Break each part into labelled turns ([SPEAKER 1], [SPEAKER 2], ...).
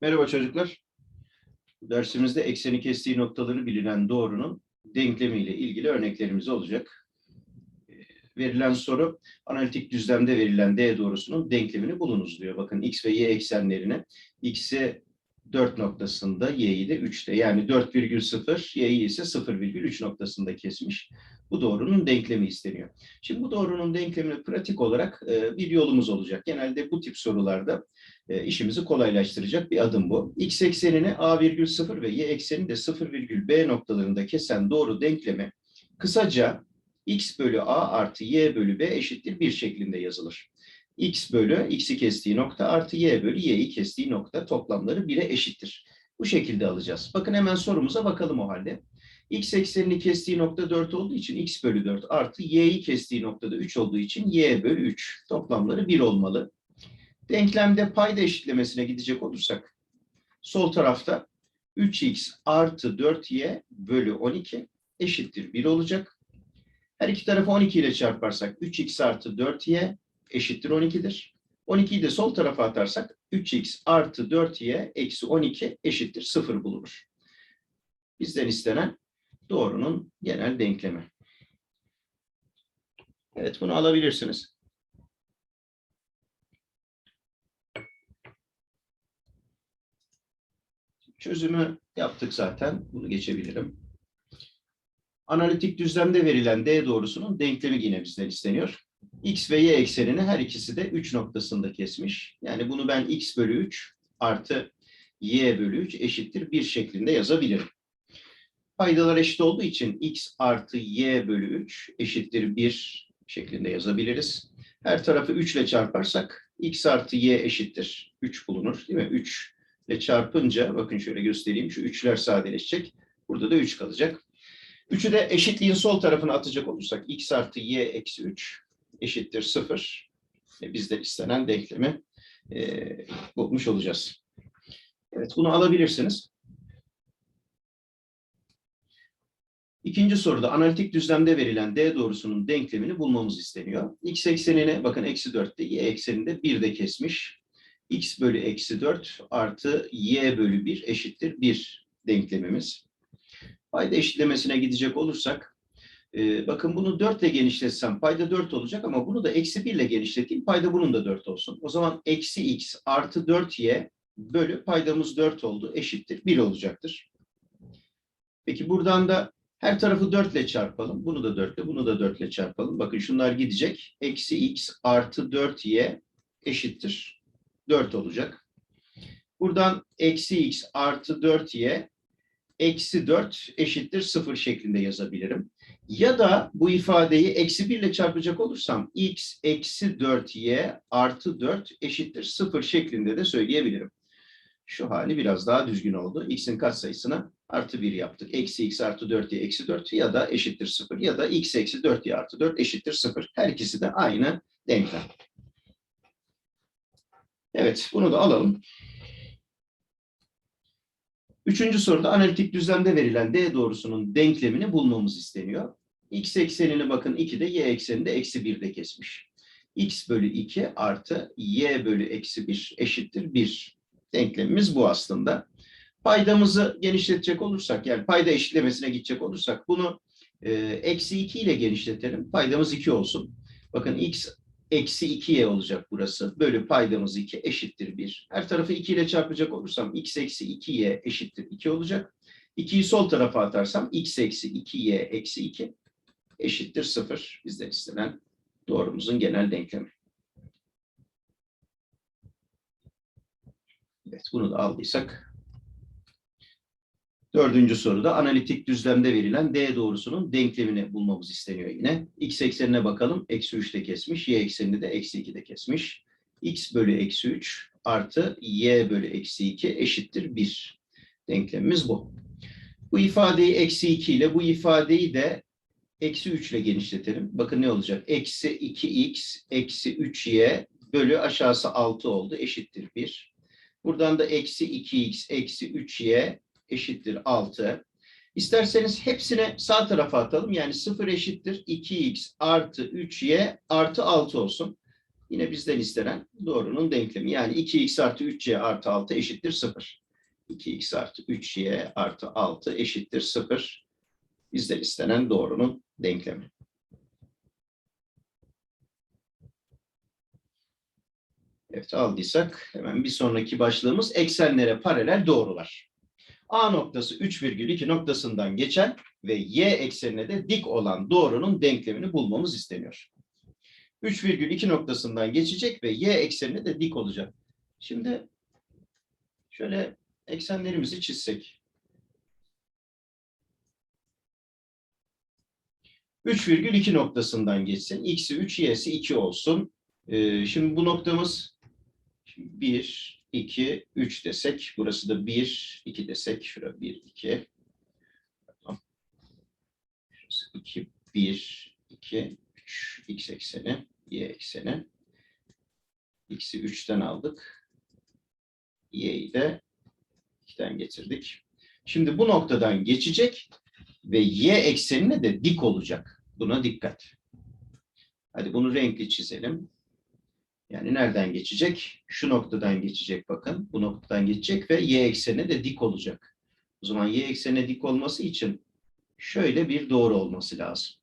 [SPEAKER 1] Merhaba çocuklar. Dersimizde ekseni kestiği noktaları bilinen doğrunun denklemiyle ilgili örneklerimiz olacak. Ee, Verilen soru analitik düzlemde verilen D doğrusunun denklemini bulunuz diyor. Bakın x ve y eksenlerine x'i 4 noktasında y'yi de 3'te yani 4,0 y'yi ise 0,3 noktasında kesmiş. Bu doğrunun denklemi isteniyor. Şimdi bu doğrunun denklemini pratik olarak e, bir yolumuz olacak. Genelde bu tip sorularda e, işimizi kolaylaştıracak bir adım bu. X eksenini A virgül 0 ve Y eksenini de 0 virgül B noktalarında kesen doğru denklemi kısaca X bölü A artı Y bölü B eşittir bir şeklinde yazılır. X bölü X'i kestiği nokta artı Y bölü Y'yi kestiği nokta toplamları 1'e eşittir. Bu şekilde alacağız. Bakın hemen sorumuza bakalım o halde. X eksenini kestiği nokta 4 olduğu için X bölü 4 artı Y'yi kestiği noktada 3 olduğu için Y bölü 3 toplamları 1 olmalı. Denklemde payda eşitlemesine gidecek olursak sol tarafta 3x artı 4y bölü 12 eşittir 1 olacak. Her iki tarafı 12 ile çarparsak 3x artı 4y eşittir 12'dir. 12'yi de sol tarafa atarsak 3x artı 4y eksi 12 eşittir 0 bulunur. Bizden istenen doğrunun genel denklemi. Evet bunu alabilirsiniz. Çözümü yaptık zaten. Bunu geçebilirim. Analitik düzlemde verilen D doğrusunun denklemi yine bizden isteniyor. X ve Y eksenini her ikisi de 3 noktasında kesmiş. Yani bunu ben X bölü 3 artı Y bölü 3 eşittir 1 şeklinde yazabilirim. Paydalar eşit olduğu için X artı Y bölü 3 eşittir 1 şeklinde yazabiliriz. Her tarafı 3 ile çarparsak X artı Y eşittir 3 bulunur değil mi? 3 ile çarpınca bakın şöyle göstereyim şu üçler sadeleşecek. Burada da 3 kalacak. 3'ü de eşitliğin sol tarafına atacak olursak x artı y eksi 3 eşittir 0. E, bizden istenen denklemi e, bulmuş olacağız. Evet bunu alabilirsiniz. İkinci soruda analitik düzlemde verilen D doğrusunun denklemini bulmamız isteniyor. X eksenine bakın eksi 4'te y ekseninde 1 de kesmiş x bölü eksi 4 artı y bölü 1 eşittir 1 denklemimiz. Payda eşitlemesine gidecek olursak, e, bakın bunu 4 ile genişletsem payda 4 olacak ama bunu da eksi 1 ile genişleteyim, payda bunun da 4 olsun. O zaman eksi x artı 4y bölü paydamız 4 oldu, eşittir 1 olacaktır. Peki buradan da her tarafı 4 ile çarpalım. Bunu da 4 ile, bunu da 4 ile çarpalım. Bakın şunlar gidecek. Eksi x artı 4y eşittir 4 olacak. Buradan eksi x artı 4y eksi 4 eşittir 0 şeklinde yazabilirim. Ya da bu ifadeyi eksi 1 ile çarpacak olursam x eksi 4y artı 4 eşittir 0 şeklinde de söyleyebilirim. Şu hali biraz daha düzgün oldu. x'in katsayısına artı 1 yaptık. Eksi x artı 4y eksi 4 ya da eşittir 0 ya da x eksi 4y artı 4 eşittir 0. Her ikisi de aynı denklem. Evet, bunu da alalım. Üçüncü soruda analitik düzlemde verilen D doğrusunun denklemini bulmamız isteniyor. X eksenini bakın 2'de, Y ekseninde eksi 1'de kesmiş. X bölü 2 artı Y bölü eksi 1 eşittir 1. Denklemimiz bu aslında. Paydamızı genişletecek olursak, yani payda eşitlemesine gidecek olursak bunu e, eksi 2 ile genişletelim. Paydamız 2 olsun. Bakın X eksi 2y olacak burası. Bölü paydamız 2 eşittir 1. Her tarafı 2 ile çarpacak olursam x eksi 2y eşittir 2 olacak. 2'yi sol tarafa atarsam x eksi 2y eksi 2 eşittir 0. Bizden istenen doğrumuzun genel denklemi. Evet bunu da aldıysak. Dördüncü soruda analitik düzlemde verilen D doğrusunun denklemini bulmamız isteniyor yine. X eksenine bakalım. Eksi 3 de kesmiş. Y eksenini de eksi 2 de kesmiş. X bölü eksi 3 artı Y bölü eksi 2 eşittir 1. Denklemimiz bu. Bu ifadeyi eksi 2 ile bu ifadeyi de eksi 3 ile genişletelim. Bakın ne olacak? Eksi 2x eksi 3y bölü aşağısı 6 oldu. Eşittir 1. Buradan da eksi 2x eksi 3y eşittir 6. İsterseniz hepsine sağ tarafa atalım. Yani 0 eşittir 2x artı 3y artı 6 olsun. Yine bizden istenen doğrunun denklemi. Yani 2x artı 3y artı 6 eşittir 0. 2x artı 3y artı 6 eşittir 0. Bizden istenen doğrunun denklemi. Evet aldıysak hemen bir sonraki başlığımız eksenlere paralel doğrular. A noktası 3,2 noktasından geçen ve y eksenine de dik olan doğrunun denklemini bulmamız isteniyor. 3,2 noktasından geçecek ve y eksenine de dik olacak. Şimdi şöyle eksenlerimizi çizsek. 3,2 noktasından geçsin. X'i 3, Y'si 2 olsun. Ee, şimdi bu noktamız 1, 2, 3 desek. Burası da 1, 2 desek. Şurada 1, 2. Tamam. Şurası 2, 1, 2, 3. X ekseni, Y ekseni. X'i 3'ten aldık. Y'yi de 2'den getirdik. Şimdi bu noktadan geçecek ve Y eksenine de dik olacak. Buna dikkat. Hadi bunu renkli çizelim. Yani nereden geçecek? Şu noktadan geçecek bakın. Bu noktadan geçecek ve y eksenine de dik olacak. O zaman y eksenine dik olması için şöyle bir doğru olması lazım.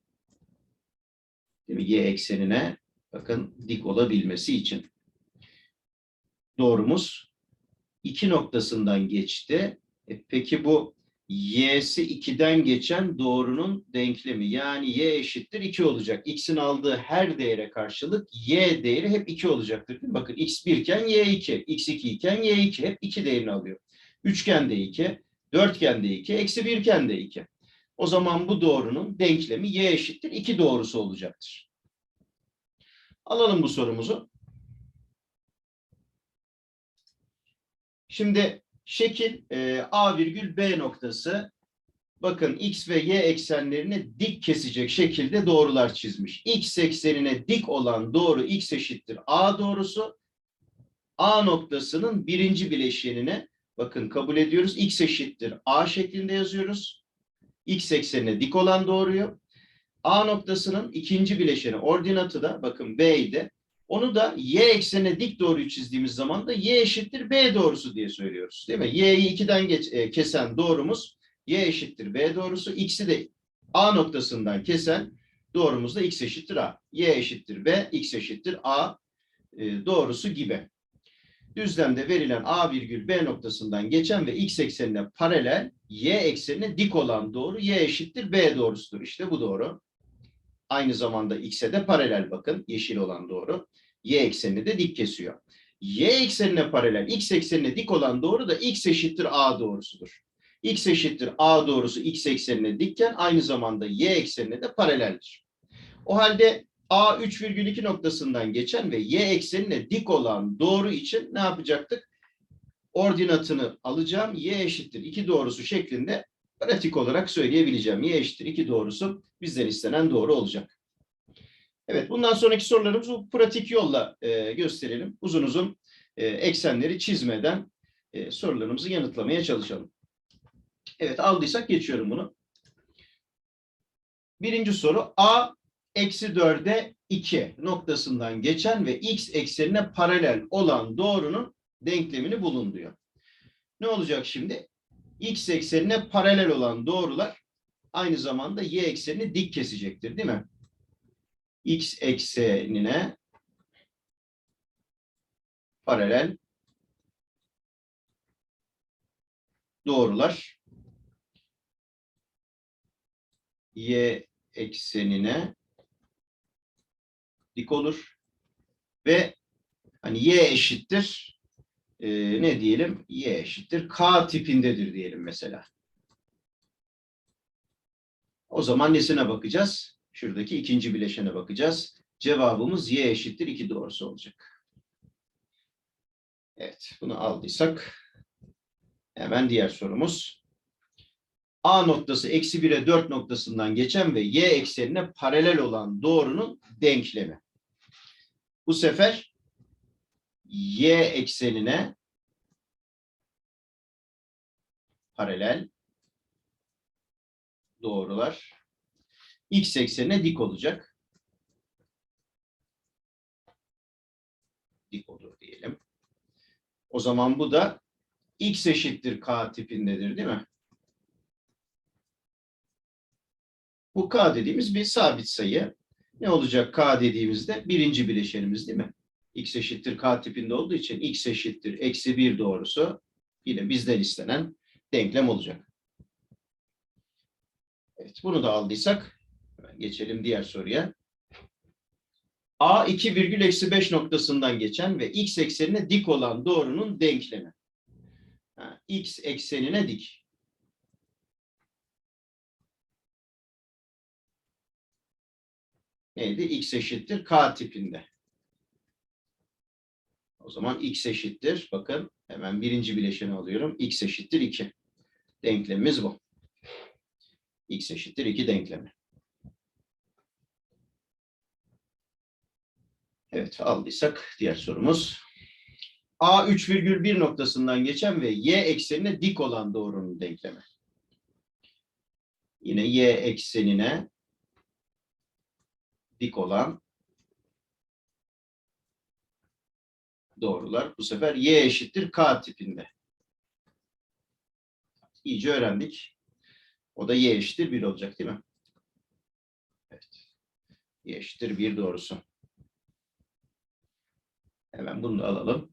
[SPEAKER 1] Değil mi? Y eksenine bakın dik olabilmesi için. Doğrumuz iki noktasından geçti. E peki bu y'si 2'den geçen doğrunun denklemi yani y eşittir 2 olacak. x'in aldığı her değere karşılık y değeri hep 2 olacaktır. Değil mi? Bakın x 1 iken y 2, x 2 iken y 2 hep 2 değerini alıyor. Üçgende 2, dörtgende 2, eksi 1 iken de 2. O zaman bu doğrunun denklemi y eşittir 2 doğrusu olacaktır. Alalım bu sorumuzu. Şimdi Şekil e, A virgül B noktası bakın X ve Y eksenlerini dik kesecek şekilde doğrular çizmiş. X eksenine dik olan doğru X eşittir A doğrusu. A noktasının birinci bileşenine bakın kabul ediyoruz. X eşittir A şeklinde yazıyoruz. X eksenine dik olan doğruyu. A noktasının ikinci bileşeni ordinatı da bakın B'ydi. Onu da y eksenine dik doğruyu çizdiğimiz zaman da y eşittir b doğrusu diye söylüyoruz. Değil mi? y'yi 2'den geç, e, kesen doğrumuz y eşittir b doğrusu. x'i de a noktasından kesen doğrumuz da x eşittir a. y eşittir b, x eşittir a e, doğrusu gibi. Düzlemde verilen a virgül b noktasından geçen ve x eksenine paralel y eksenine dik olan doğru y eşittir b doğrusudur. İşte bu doğru. Aynı zamanda x'e de paralel bakın. Yeşil olan doğru. Y eksenini de dik kesiyor. Y eksenine paralel x eksenine dik olan doğru da x eşittir a doğrusudur. x eşittir a doğrusu x eksenine dikken aynı zamanda y eksenine de paraleldir. O halde a 3,2 noktasından geçen ve y eksenine dik olan doğru için ne yapacaktık? Ordinatını alacağım. y eşittir 2 doğrusu şeklinde pratik olarak söyleyebileceğim. Y eşittir 2 doğrusu bizden istenen doğru olacak. Evet bundan sonraki sorularımızı pratik yolla e, gösterelim. Uzun uzun e, eksenleri çizmeden e, sorularımızı yanıtlamaya çalışalım. Evet aldıysak geçiyorum bunu. Birinci soru A eksi 4'e 2 noktasından geçen ve x eksenine paralel olan doğrunun denklemini bulun diyor. Ne olacak şimdi? X eksenine paralel olan doğrular aynı zamanda y eksenini dik kesecektir değil mi? X eksenine paralel doğrular y eksenine dik olur ve hani y eşittir e, ne diyelim y eşittir k tipindedir diyelim mesela. O zaman nesine bakacağız? Şuradaki ikinci bileşene bakacağız. Cevabımız y eşittir 2 doğrusu olacak. Evet bunu aldıysak hemen diğer sorumuz. A noktası eksi 1'e 4 noktasından geçen ve y eksenine paralel olan doğrunun denklemi. Bu sefer y eksenine paralel doğrular x eksenine dik olacak. dik olur diyelim. O zaman bu da x eşittir k tipindedir değil mi? Bu k dediğimiz bir sabit sayı. Ne olacak k dediğimizde? Birinci bileşenimiz değil mi? x eşittir k tipinde olduğu için x eşittir eksi 1 doğrusu yine bizden istenen denklem olacak. Evet, bunu da aldıysak geçelim diğer soruya. A 2 virgül eksi 5 noktasından geçen ve x eksenine dik olan doğrunun denklemi. Ha, x eksenine dik. Neydi? x eşittir k tipinde. O zaman x eşittir. Bakın hemen birinci bileşeni alıyorum. x eşittir 2. Denklemimiz bu. x eşittir 2 denklemi. Evet aldıysak diğer sorumuz. A 3,1 noktasından geçen ve y eksenine dik olan doğrunun denklemi. Yine y eksenine dik olan doğrular. Bu sefer y eşittir k tipinde. İyice öğrendik. O da y eşittir 1 olacak değil mi? Evet. Y eşittir 1 doğrusu. Hemen bunu da alalım.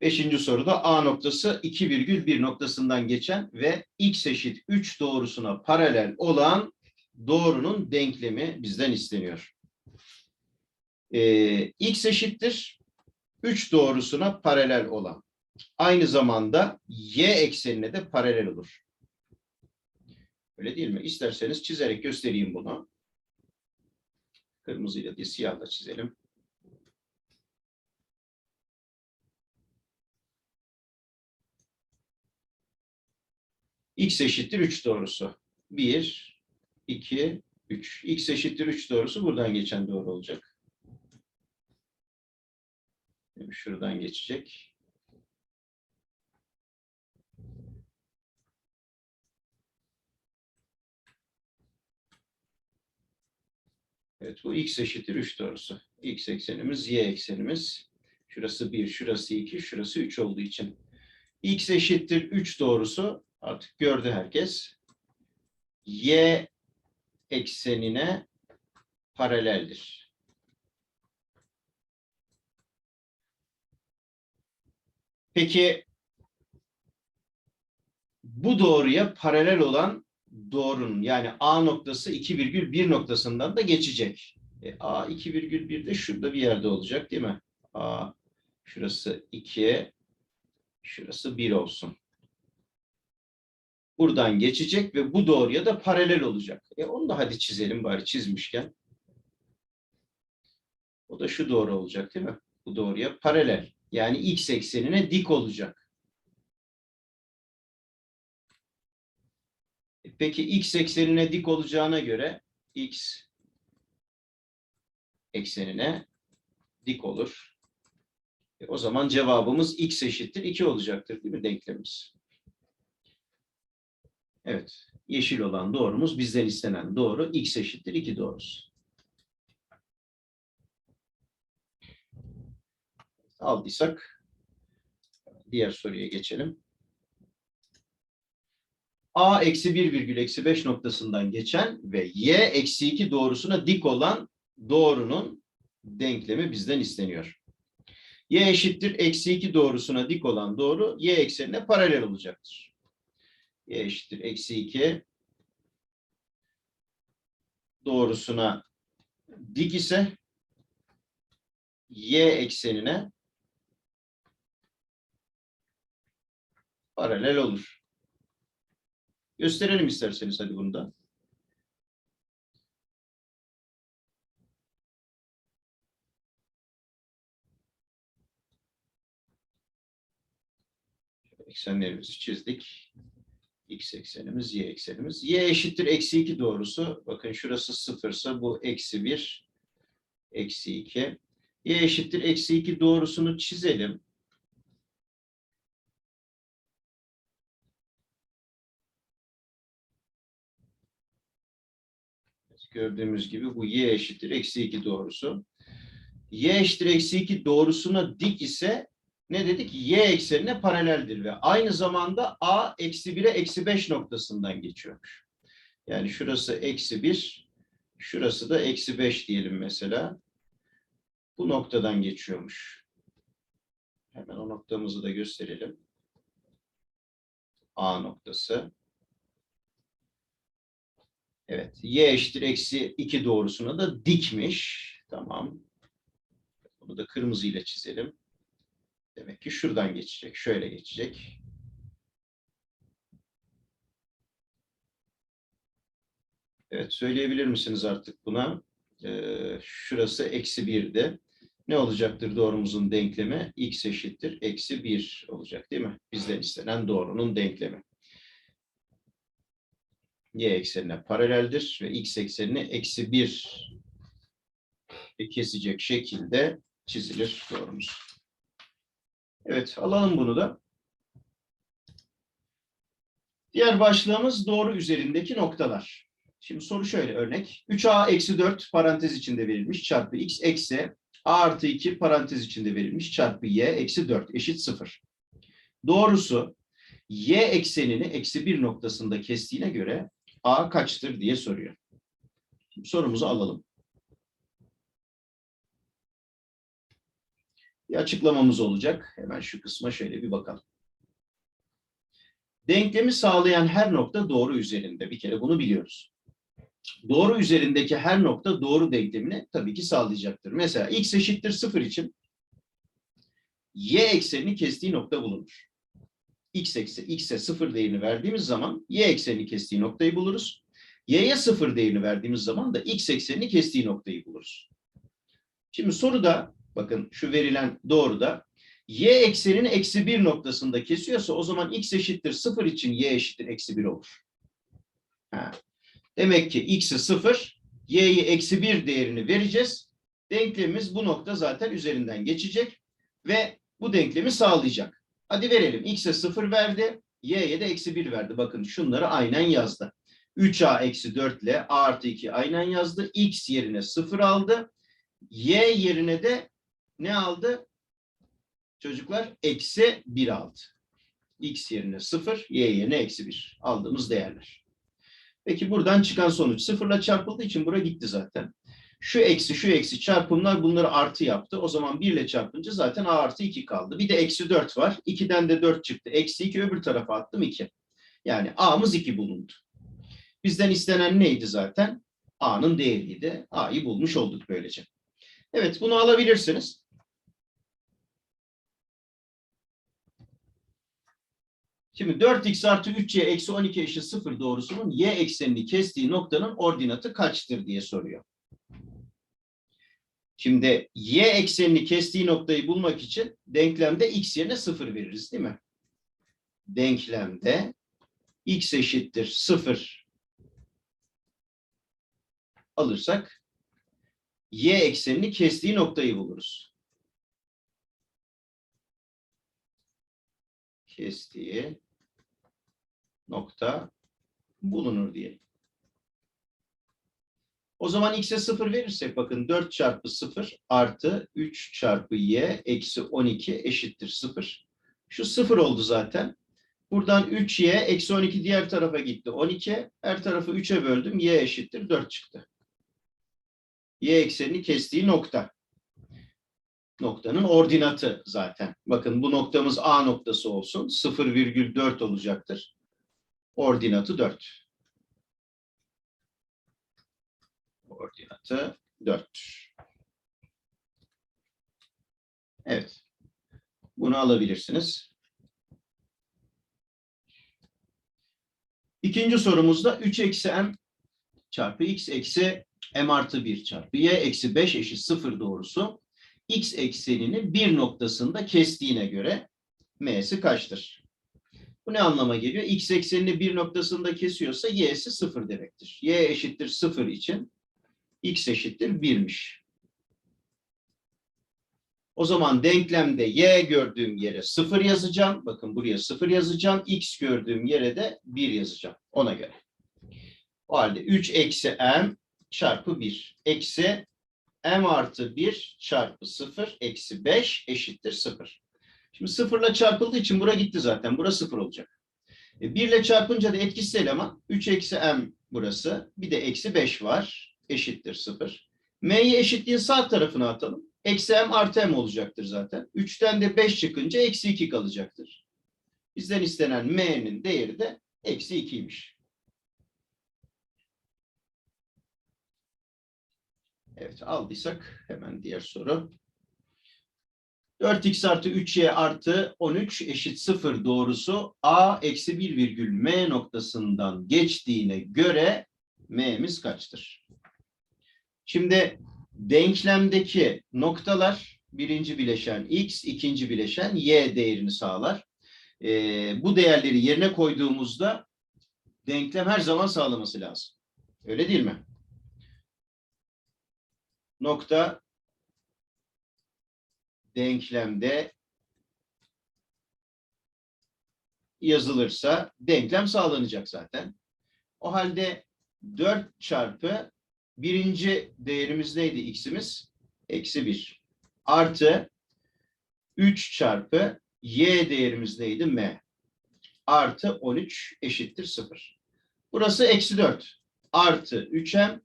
[SPEAKER 1] Beşinci soruda A noktası 2,1 noktasından geçen ve x eşit 3 doğrusuna paralel olan doğrunun denklemi bizden isteniyor. Ee, x eşittir 3 doğrusuna paralel olan. Aynı zamanda y eksenine de paralel olur. Öyle değil mi? İsterseniz çizerek göstereyim bunu. Kırmızıyla değil siyahla çizelim. x eşittir 3 doğrusu. 1, 2, 3. x eşittir 3 doğrusu buradan geçen doğru olacak. Şuradan geçecek. Evet bu x eşittir 3 doğrusu. x eksenimiz, y eksenimiz. Şurası 1, şurası 2, şurası 3 olduğu için. x eşittir 3 doğrusu artık gördü herkes. y eksenine paraleldir. Peki bu doğruya paralel olan doğrunun yani A noktası 2,1 noktasından da geçecek. E, A 2,1 de şurada bir yerde olacak değil mi? A şurası 2, şurası 1 olsun. Buradan geçecek ve bu doğruya da paralel olacak. E onu da hadi çizelim bari çizmişken. O da şu doğru olacak değil mi? Bu doğruya paralel. Yani x eksenine dik olacak. Peki x eksenine dik olacağına göre x eksenine dik olur. E o zaman cevabımız x eşittir 2 olacaktır değil mi denklemimiz? Evet. Yeşil olan doğrumuz bizden istenen doğru x eşittir 2 doğrusu. Aldıysak diğer soruya geçelim. A eksi 1 virgül eksi 5 noktasından geçen ve y eksi 2 doğrusuna dik olan doğrunun denklemi bizden isteniyor. Y eşittir eksi 2 doğrusuna dik olan doğru y eksenine paralel olacaktır. Y eşittir eksi 2 doğrusuna dik ise y eksenine paralel olur. Gösterelim isterseniz hadi bunu da. Eksenlerimizi çizdik. X eksenimiz, Y eksenimiz. Y eşittir eksi 2 doğrusu. Bakın şurası sıfırsa bu eksi 1, eksi 2. Y eşittir eksi 2 doğrusunu çizelim. Gördüğümüz gibi bu y eşittir eksi 2 doğrusu. y eşittir eksi 2 doğrusuna dik ise ne dedik? Y eksenine paraleldir ve aynı zamanda a eksi 1'e eksi 5 noktasından geçiyormuş. Yani şurası eksi 1, şurası da eksi 5 diyelim mesela. Bu noktadan geçiyormuş. Hemen o noktamızı da gösterelim. A noktası. Evet. Y eşittir eksi 2 doğrusuna da dikmiş. Tamam. Bunu da kırmızı ile çizelim. Demek ki şuradan geçecek. Şöyle geçecek. Evet. Söyleyebilir misiniz artık buna? Ee, şurası eksi 1'de. Ne olacaktır doğrumuzun denklemi? X eşittir. Eksi 1 olacak değil mi? Bizden istenen doğrunun denklemi y eksenine paraleldir ve x eksenini eksi 1 kesecek şekilde çizilir doğrumuz. Evet alalım bunu da. Diğer başlığımız doğru üzerindeki noktalar. Şimdi soru şöyle örnek. 3a eksi 4 parantez içinde verilmiş çarpı x eksi a artı 2 parantez içinde verilmiş çarpı y eksi 4 eşit 0. Doğrusu y eksenini eksi 1 noktasında kestiğine göre A kaçtır diye soruyor. Şimdi sorumuzu alalım. Bir açıklamamız olacak. Hemen şu kısma şöyle bir bakalım. Denklemi sağlayan her nokta doğru üzerinde. Bir kere bunu biliyoruz. Doğru üzerindeki her nokta doğru denklemini tabii ki sağlayacaktır. Mesela x eşittir 0 için y eksenini kestiği nokta bulunur x eksi x'e sıfır değerini verdiğimiz zaman y eksenini kestiği noktayı buluruz. y'ye sıfır değerini verdiğimiz zaman da x eksenini kestiği noktayı buluruz. Şimdi soruda bakın şu verilen doğruda y eksenini eksi bir noktasında kesiyorsa o zaman x eşittir sıfır için y eşittir eksi bir olur. Ha. Demek ki x'e sıfır, y'ye eksi bir değerini vereceğiz. Denklemimiz bu nokta zaten üzerinden geçecek ve bu denklemi sağlayacak. Hadi verelim. X'e 0 verdi. Y'ye de eksi 1 verdi. Bakın şunları aynen yazdı. 3A eksi 4 ile A artı 2 aynen yazdı. X yerine 0 aldı. Y yerine de ne aldı? Çocuklar eksi 1 aldı. X yerine 0, Y yerine eksi 1 aldığımız değerler. Peki buradan çıkan sonuç sıfırla çarpıldığı için bura gitti zaten. Şu eksi şu eksi çarpımlar bunları artı yaptı. O zaman 1 ile çarpınca zaten a artı 2 kaldı. Bir de eksi 4 var. 2'den de 4 çıktı. Eksi 2 öbür tarafa attım 2. Yani a'mız 2 bulundu. Bizden istenen neydi zaten? a'nın değeriydi. a'yı bulmuş olduk böylece. Evet bunu alabilirsiniz. Şimdi 4x artı 3y eksi 12 eşit 0 doğrusunun y eksenini kestiği noktanın ordinatı kaçtır diye soruyor. Şimdi y eksenini kestiği noktayı bulmak için denklemde x yerine 0 veririz değil mi? Denklemde x eşittir 0 alırsak y eksenini kestiği noktayı buluruz. Kestiği nokta bulunur diyelim. O zaman x'e 0 verirsek bakın 4 çarpı 0 artı 3 çarpı y eksi 12 eşittir 0. Şu 0 oldu zaten. Buradan 3y eksi 12 diğer tarafa gitti. 12 her tarafı 3'e böldüm. y eşittir 4 çıktı. y eksenini kestiği nokta. Noktanın ordinatı zaten. Bakın bu noktamız A noktası olsun. 0,4 olacaktır. Ordinatı 4. Koordinatı 4. Evet. Bunu alabilirsiniz. İkinci sorumuzda 3 eksi m çarpı x eksi m artı 1 çarpı y eksi 5 eşit 0 doğrusu x eksenini bir noktasında kestiğine göre m'si kaçtır? Bu ne anlama geliyor? X eksenini bir noktasında kesiyorsa y'si 0 demektir. y eşittir 0 için x eşittir 1'miş. O zaman denklemde y gördüğüm yere 0 yazacağım. Bakın buraya 0 yazacağım. x gördüğüm yere de 1 yazacağım. Ona göre. O halde 3 eksi m çarpı 1 eksi m artı 1 çarpı 0 eksi 5 eşittir 0. Şimdi sıfırla çarpıldığı için bura gitti zaten. Bura 0 olacak. E, 1 ile çarpınca da etkisiz eleman 3 eksi m burası. Bir de eksi 5 var. Eşittir 0. M'yi eşitliğin sağ tarafına atalım. Eksi m artı m olacaktır zaten. 3'ten de 5 çıkınca eksi 2 kalacaktır. Bizden istenen m'nin değeri de eksi 2'ymiş. Evet aldıysak hemen diğer soru. 4x artı 3y artı 13 eşit 0 doğrusu a eksi 1 virgül m noktasından geçtiğine göre m'miz kaçtır? Şimdi denklemdeki noktalar birinci bileşen x, ikinci bileşen y değerini sağlar. Ee, bu değerleri yerine koyduğumuzda denklem her zaman sağlaması lazım. Öyle değil mi? Nokta denklemde yazılırsa denklem sağlanacak zaten. O halde 4 çarpı birinci değerimiz neydi x'imiz? Eksi 1. Artı 3 çarpı y değerimiz neydi? m. Artı 13 eşittir 0. Burası eksi 4. Artı 3m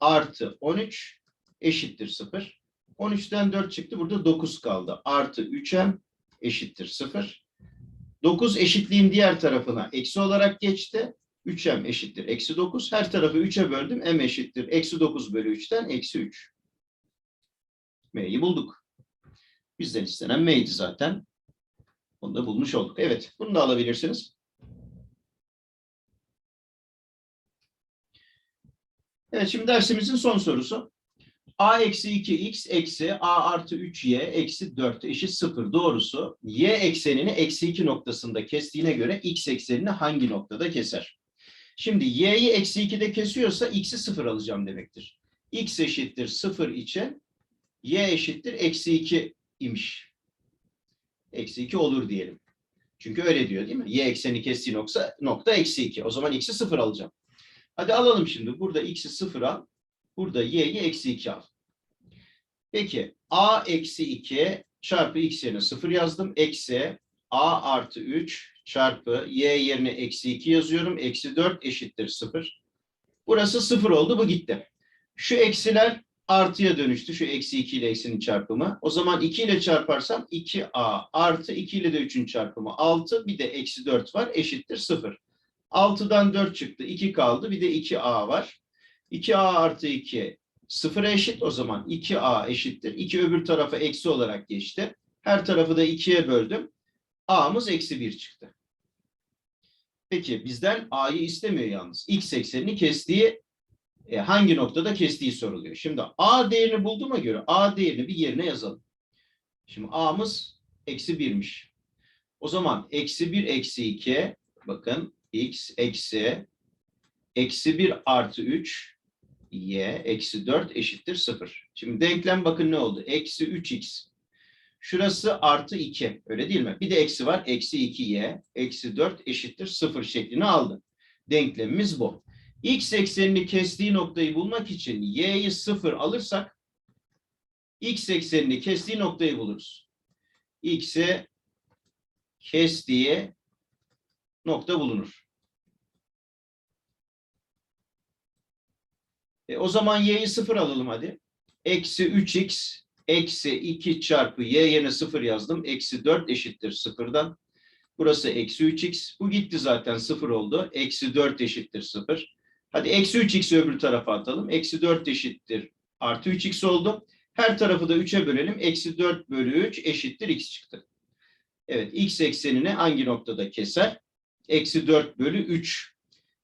[SPEAKER 1] artı 13 eşittir 0. 13'ten 4 çıktı. Burada 9 kaldı. Artı 3m eşittir 0. 9 eşitliğin diğer tarafına eksi olarak geçti. 3m eşittir eksi 9. Her tarafı 3'e böldüm. m eşittir eksi 9 bölü 3'ten eksi 3. m'yi bulduk. Bizden istenen m'ydi zaten. Onu da bulmuş olduk. Evet. Bunu da alabilirsiniz. Evet. Şimdi dersimizin son sorusu. a eksi 2x eksi a artı 3y eksi 4 eşit 0 doğrusu y eksenini eksi 2 noktasında kestiğine göre x eksenini hangi noktada keser? Şimdi y'yi eksi 2'de kesiyorsa x'i 0 alacağım demektir. x eşittir 0 için y eşittir eksi 2 imiş. Eksi 2 olur diyelim. Çünkü öyle diyor değil mi? Y ekseni kestiği nokta, nokta eksi 2. O zaman x'i 0 alacağım. Hadi alalım şimdi. Burada x'i 0 al. Burada y'yi eksi 2 al. Peki a eksi 2 çarpı x yerine 0 yazdım. Eksi a artı 3 çarpı y yerine eksi 2 yazıyorum. Eksi 4 eşittir 0. Burası 0 oldu. Bu gitti. Şu eksiler artıya dönüştü. Şu eksi 2 ile eksinin çarpımı. O zaman 2 ile çarparsam 2a artı 2 ile de 3'ün çarpımı 6. Bir de eksi 4 var. Eşittir 0. 6'dan 4 çıktı. 2 kaldı. Bir de 2a var. 2a artı 2 sıfıra eşit. O zaman 2a eşittir. 2 öbür tarafa eksi olarak geçti. Her tarafı da 2'ye böldüm. A'mız eksi 1 çıktı. Peki bizden a'yı istemiyor yalnız. x eksenini kestiği e, hangi noktada kestiği soruluyor. Şimdi a değerini bulduğuma göre a değerini bir yerine yazalım. Şimdi a'mız eksi 1'miş. O zaman eksi 1 eksi 2 bakın x eksi eksi 1 artı 3 y eksi 4 eşittir 0. Şimdi denklem bakın ne oldu? Eksi 3x. Şurası artı 2. Öyle değil mi? Bir de eksi var. Eksi 2y. Eksi 4 eşittir 0 şeklini aldı. Denklemimiz bu. X eksenini kestiği noktayı bulmak için y'yi 0 alırsak x eksenini kestiği noktayı buluruz. X'i kestiği nokta bulunur. E, o zaman y'yi 0 alalım hadi. Eksi 3x eksi 2 çarpı y yerine 0 yazdım. Eksi 4 eşittir 0'dan. Burası eksi 3x. Bu gitti zaten 0 oldu. Eksi 4 eşittir 0. Hadi eksi 3x'i öbür tarafa atalım. Eksi 4 eşittir artı 3x oldu. Her tarafı da 3'e bölelim. Eksi 4 bölü 3 eşittir x çıktı. Evet x eksenini hangi noktada keser? Eksi 4 bölü 3.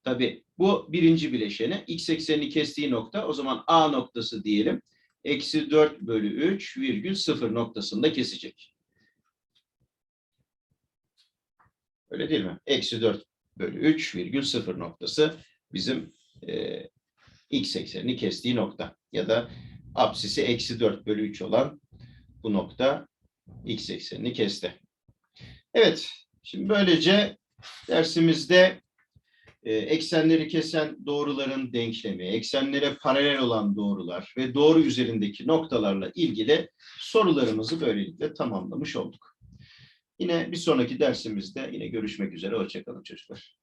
[SPEAKER 1] Tabi bu birinci bileşeni. X eksenini kestiği nokta o zaman A noktası diyelim. Eksi 4 bölü 3 virgül 0 noktasında kesecek. Öyle değil mi? Eksi 4 bölü 3 virgül 0 noktası bizim e, x eksenini kestiği nokta. Ya da apsisi eksi 4 bölü 3 olan bu nokta x eksenini kesti. Evet, şimdi böylece dersimizde e, eksenleri kesen doğruların denklemi, eksenlere paralel olan doğrular ve doğru üzerindeki noktalarla ilgili sorularımızı böylelikle tamamlamış olduk. Yine bir sonraki dersimizde yine görüşmek üzere. Hoşçakalın çocuklar.